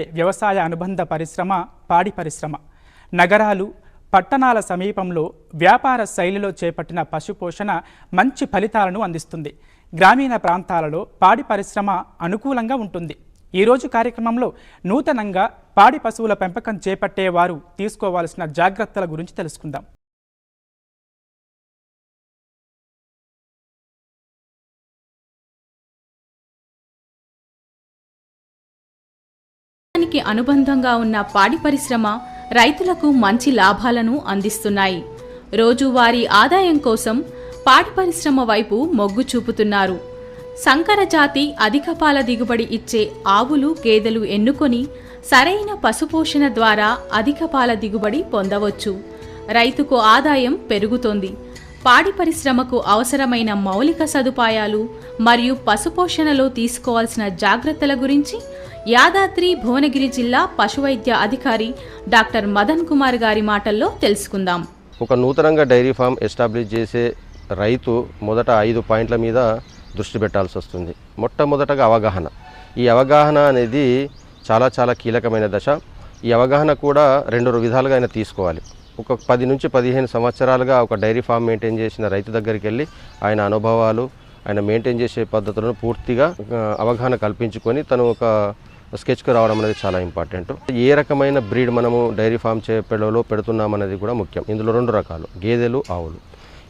వ్యవసాయ అనుబంధ పరిశ్రమ పాడి పరిశ్రమ. నగరాలు పట్టణాల సమీపంలో వ్యాపార శైలిలో చేపట్టిన పశుపోషణ మంచి ఫలితాలను అందిస్తుంది. గ్రామీణ ప్రాంతాలలో పాడి పరిశ్రమ అనుకూలంగా ఉంటుంది. ఈరోజు కార్యక్రమంలో నూతనంగా పాడి పశువుల పెంపకం చేపట్టే వారు తీసుకోవాల్సిన జాగ్రత్తల గురించి తెలుసుకుందాం. వ్యవసాయానికి అనుబంధంగా ఉన్న పాడి పరిశ్రమ రైతులకు మంచి లాభాలను అందిస్తున్నాయి. రోజువారీ ఆదాయం కోసం పాడి పరిశ్రమ వైపు మొగ్గు చూపుతున్నారు. సంకర జాతి అధిక పాల దిగుబడి ఇచ్చే ఆవులు గేదెలు ఎన్నుకొని సరైన పశుపోషణ ద్వారా అధిక పాల దిగుబడి పొందవచ్చు. రైతుకు ఆదాయం పెరుగుతోంది. పాడి పరిశ్రమకు అవసరమైన మౌలిక సదుపాయాలు మరియు పశుపోషణలో తీసుకోవాల్సిన జాగ్రత్తల గురించి యాదాద్రి భువనగిరి జిల్లా పశువైద్య అధికారి డాక్టర్ మదన్ కుమార్ గారి మాటల్లో తెలుసుకుందాం. ఒక నూతనంగా డైరీ ఫామ్ ఎస్టాబ్లిష్ చేసే రైతు మొదట ఐదు పాయింట్ల మీద దృష్టి పెట్టాల్సి వస్తుంది. మొట్టమొదటగా అవగాహన. ఈ అవగాహన అనేది చాలా చాలా కీలకమైన దశ. ఈ అవగాహన కూడా రెండు విధాలుగా ఆయన తీసుకోవాలి. ఒక పది నుంచి పదిహేను సంవత్సరాలుగా ఒక డైరీ ఫామ్ మెయింటైన్ చేసిన రైతు దగ్గరికి వెళ్ళి ఆయన అనుభవాలు ఆయన మెయింటైన్ చేసే పద్ధతులను పూర్తిగా అవగాహన కల్పించుకొని తను ఒక స్కెచ్కి రావడం అనేది చాలా ఇంపార్టెంట్. ఏ రకమైన బ్రీడ్ మనము డైరీ ఫామ్ చే పెడుతున్నాం అనేది కూడా ముఖ్యం. ఇందులో రెండు రకాలు గేదెలు ఆవులు.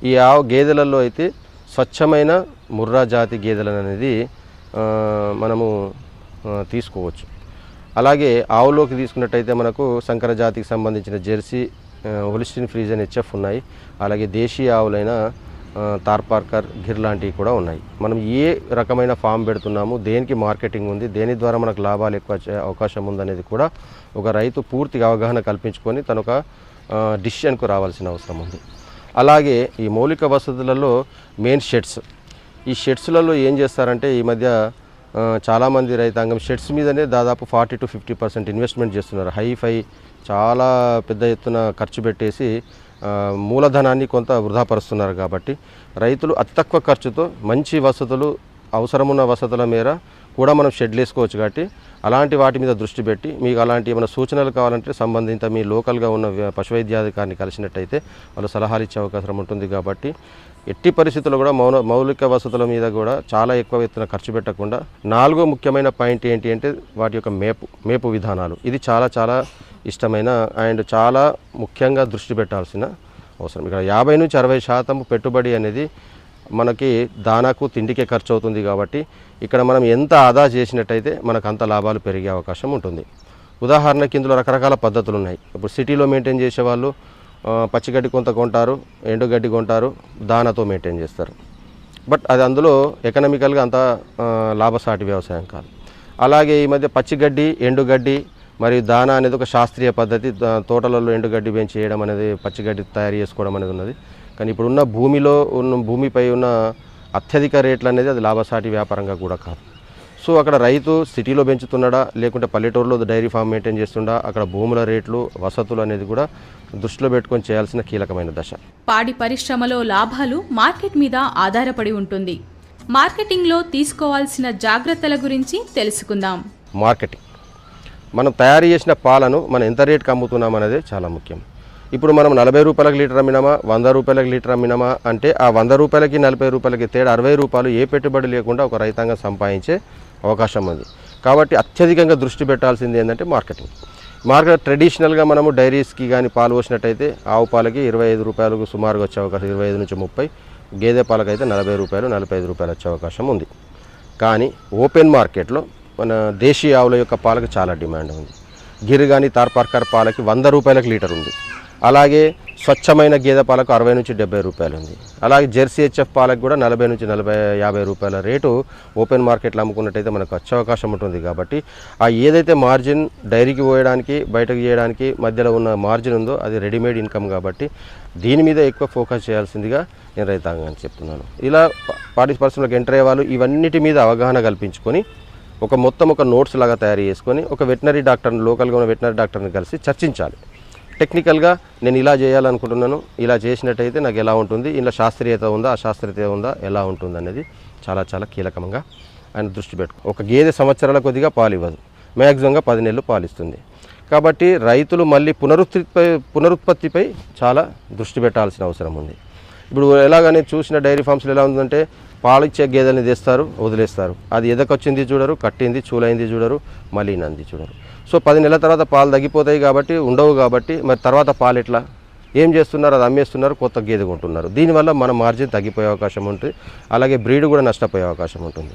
ఈ ఆవు గేదెలలో అయితే స్వచ్ఛమైన ముర్రా జాతి గేదెలు అనేది మనము తీసుకోవచ్చు. అలాగే ఆవులోకి తీసుకున్నట్టయితే మనకు సంకర జాతికి సంబంధించిన జెర్సీ హోలిస్టిన్ ఫ్రీజన్ హెచ్ఎఫ్ ఉన్నాయి. అలాగే దేశీయ ఆవులైన తార్పార్కర్ గిర్ లాంటివి కూడా ఉన్నాయి. మనం ఏ రకమైన ఫామ్ పెడుతున్నాము దేనికి మార్కెటింగ్ ఉంది దేని ద్వారా మనకు లాభాలు ఎక్కువ వచ్చే అవకాశం ఉందనేది కూడా ఒక రైతు పూర్తిగా అవగాహన కల్పించుకొని తను ఒక డిసిషన్కు రావాల్సిన అవసరం ఉంది. అలాగే ఈ మౌలిక వసతులలో మెయిన్ షెడ్స్. ఈ షెడ్స్లలో ఏం చేస్తారంటే ఈ మధ్య చాలామంది రైతాంగం షెడ్స్ మీదనే దాదాపు forty to fifty percent investment చేస్తున్నారు. హై ఫై చాలా పెద్ద ఎత్తున ఖర్చు పెట్టేసి మూలధనాన్ని కొంత వృధాపరుస్తున్నారు కాబట్టి రైతులు అతి తక్కువ ఖర్చుతో మంచి వసతులు అవసరమున్న వసతుల మేర కూడా మనం షెడ్లు వేసుకోవచ్చు కాబట్టి అలాంటి వాటి మీద దృష్టి పెట్టి మీకు అలాంటి ఏమైనా సూచనలు కావాలంటే సంబంధిత మీ లోకల్గా ఉన్న పశు పశువైద్యాధికారిని కలిసినట్టయితే వాళ్ళు సలహాలు ఇచ్చే అవకాశం ఉంటుంది కాబట్టి ఎట్టి పరిస్థితుల్లో కూడా మౌన మౌలిక వసతుల మీద కూడా చాలా ఎక్కువ ఎత్తున ఖర్చు పెట్టకుండా నాలుగో ముఖ్యమైన పాయింట్ ఏంటి అంటే వాటి యొక్క మేపు మేపు విధానాలు. ఇది చాలా చాలా ఇష్టమైన అండ్ చాలా ముఖ్యంగా దృష్టి పెట్టాల్సిన అవసరం. ఇక్కడ యాభై నుంచి అరవై శాతం పెట్టుబడి అనేది మనకి దానాకు తిండికే ఖర్చు అవుతుంది కాబట్టి ఇక్కడ మనం ఎంత ఆదా చేసినట్టయితే మనకు అంత లాభాలు పెరిగే అవకాశం ఉంటుంది. ఉదాహరణకి ఇందులో రకరకాల పద్ధతులు ఉన్నాయి ఇప్పుడు సిటీలో మెయింటైన్ చేసే వాళ్ళు పచ్చిగడ్డి కొంత కొంటారు ఎండుగడ్డి కొంటారు దానాతో మెయింటైన్ చేస్తారు. బట్ అది అందులో ఎకనామికల్గా అంత లాభసాటి వ్యవసాయం కాదు. అలాగే ఈ మధ్య పచ్చిగడ్డి ఎండుగడ్డి మరియు దానా అనేది ఒక శాస్త్రీయ పద్ధతి. తోటలలో ఎండుగడ్డి పెంచి చేయడం అనేది పచ్చిగడ్డి తయారు చేసుకోవడం అనేది ఉన్నది. కానీ ఇప్పుడున్న భూమిలో ఉన్న భూమిపై ఉన్న అత్యధిక రేట్లు అనేది అది లాభసాటి వ్యాపారంగా కూడా కాదు. సో అక్కడ రైతు సిటీలో పెంచుతున్నాడా లేకుంటే పల్లెటూరులో డైరీ ఫామ్ మెయింటైన్ చేస్తుండా అక్కడ భూముల రేట్లు వసతులు అనేది కూడా దృష్టిలో పెట్టుకొని చేయాల్సిన కీలకమైన దశ. పాడి పరిశ్రమలో లాభాలు మార్కెట్ మీద ఆధారపడి ఉంటుంది. మార్కెటింగ్లో తీసుకోవాల్సిన జాగ్రత్తల గురించి తెలుసుకుందాం. మార్కెటింగ్. మనం తయారు చేసిన పాలను మనం ఎంత రేటుకి అమ్ముతున్నాం అనేది చాలా ముఖ్యం. ఇప్పుడు మనం నలభై రూపాయలకు లీటర్ అమ్మినామా? వంద రూపాయలకు లీటర్ అమ్మినామా? అంటే ఆ వంద రూపాయలకి నలభై రూపాయలకి తేడా అరవై రూపాయలు ఏ పెట్టుబడి లేకుండా ఒక రైతాంగం సంపాదించే అవకాశం ఉంది. కాబట్టి అత్యధికంగా దృష్టి పెట్టాల్సింది ఏంటంటే మార్కెటింగ్. మార్కెట్ ట్రెడిషనల్గా మనము డైరీస్కి కానీ పాలు పోసినట్టయితే ఆవు పాలకి ఇరవై ఐదు రూపాయలకు సుమారుగా వచ్చే అవకాశం ఇరవై ఐదు నుంచి ముప్పై. గేదె పాలకైతే నలభై రూపాయలు నలభై ఐదు రూపాయలు వచ్చే అవకాశం ఉంది. కానీ ఓపెన్ మార్కెట్లో మన దేశీయ ఆవుల యొక్క పాలకు చాలా డిమాండ్ ఉంది. గిర్ కానీ తార్పార్కర్ పాలకి వంద రూపాయలకు లీటర్ ఉంది. అలాగే స్వచ్ఛమైన గేదె పాలకు అరవై నుంచి డెబ్బై రూపాయలు ఉంది అలాగే జెర్సీ హెచ్ఎఫ్ పాలకు కూడా నలభై నుంచి నలభై యాభై రూపాయల రేటు ఓపెన్ మార్కెట్లో అమ్ముకున్నట్టయితే మనకు వచ్చే అవకాశం ఉంటుంది కాబట్టి ఆ ఏదైతే మార్జిన్ డైరీకి పోయడానికి బయటకు చేయడానికి మధ్యలో ఉన్న మార్జిన్ ఉందో అది రెడీమేడ్ ఇన్కమ్ కాబట్టి దీని మీద ఎక్కువ ఫోకస్ చేయాల్సిందిగా నేను రైతాంగాన్ని చెప్తున్నాను. ఇలా పా- పరిశ్రమలకు ఎంటర్ అయ్యే వాళ్ళు ఇవన్నిటి మీద అవగాహన కల్పించుకొని ఒక మొత్తం ఒక నోట్స్ లాగా తయారు చేసుకొని ఒక వెటనరీ డాక్టర్ని లోకల్గా ఉన్న వెటనరీ డాక్టర్ని కలిసి చర్చించాలి. టెక్నికల్గా నేను ఇలా చేయాలనుకుంటున్నాను ఇలా చేసినట్టయితే నాకు ఎలా ఉంటుంది ఇలా శాస్త్రీయత ఉందా అశాస్త్రీయత ఉందా ఎలా ఉంటుంది అనేది చాలా చాలా కీలకంగా ఆయన దృష్టి పెట్టు ఒక గేదె సంవత్సరాల కొద్దిగా పాలు ఇవ్వదు. మ్యాక్సిమంగా పది నెలలు పాలిస్తుంది కాబట్టి రైతులు మళ్ళీ పునరుత్పత్తిపై పునరుత్పత్తిపై చాలా దృష్టి పెట్టాల్సిన అవసరం ఉంది. ఇప్పుడు ఎలాగని చూసిన డైరీ ఫామ్స్లో ఎలా ఉందంటే పాలిచ్చే గేదెల్ని తెస్తారు వదిలేస్తారు. అది ఎదకొచ్చింది చూడరు కట్టింది చూలైంది చూడరు మలినంది చూడరు. సో పది నెలల తర్వాత పాలు తగ్గిపోతాయి కాబట్టి ఉండవు కాబట్టి మరి తర్వాత పాలు ఎట్లా? ఏం చేస్తున్నారు? అది అమ్మేస్తున్నారు కొత్త గేదె కొంటున్నారు. దీనివల్ల మన మార్జిన్ తగ్గిపోయే అవకాశం ఉంటుంది. అలాగే బ్రీడ్ కూడా నష్టపోయే అవకాశం ఉంటుంది.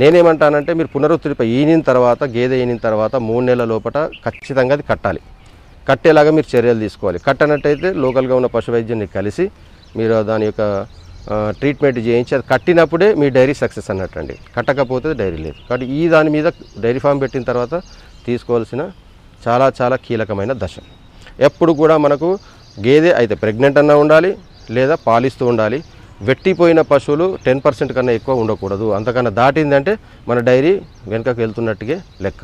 నేనేమంటానంటే మీరు పునరుత్తిపై ఈనిన తర్వాత గేదె ఈనిన తర్వాత మూడు నెలల లోపల ఖచ్చితంగా అది కట్టాలి. కట్టేలాగా మీరు చర్యలు తీసుకోవాలి. కట్టనట్టయితే లోకల్గా ఉన్న పశు వైద్యుని కలిసి మీరు దాని యొక్క ట్రీట్మెంట్ చేయించి అది కట్టినప్పుడే మీ డైరీ సక్సెస్ అన్నట్టు అండి కట్టకపోతే డైరీ లేదు. కాబట్టి ఈ దాని మీద డైరీ ఫామ్ పెట్టిన తర్వాత తీసుకోవాల్సిన చాలా చాలా కీలకమైన దశ. ఎప్పుడు కూడా మనకు గేదె అయితే ప్రెగ్నెంట్ అన్నా ఉండాలి లేదా పాలిస్తూ ఉండాలి. వెట్టిపోయిన పశువులు టెన్ పర్సెంట్ కన్నా ఎక్కువ ఉండకూడదు. అంతకన్నా దాటిందంటే మన డైరీ వెనుకకు వెళ్తున్నట్టుగా లెక్క.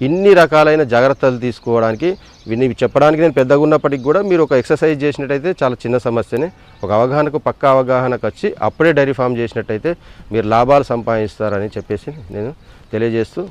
ఇన్ని రకాలైన జాగ్రత్తలు తీసుకోవడానికి విని చెప్పడానికి నేను పెద్దగా ఉన్నప్పటికీ కూడా మీరు ఒక ఎక్సర్సైజ్ చేసినట్టయితే చాలా చిన్న సమస్యనే. ఒక అవగాహనకు పక్క అవగాహనకు వచ్చి అప్పుడే డైరీ ఫామ్ చేసినట్టయితే మీరు లాభాలు సంపాదిస్తారని చెప్పేసి నేను తెలియజేస్తూ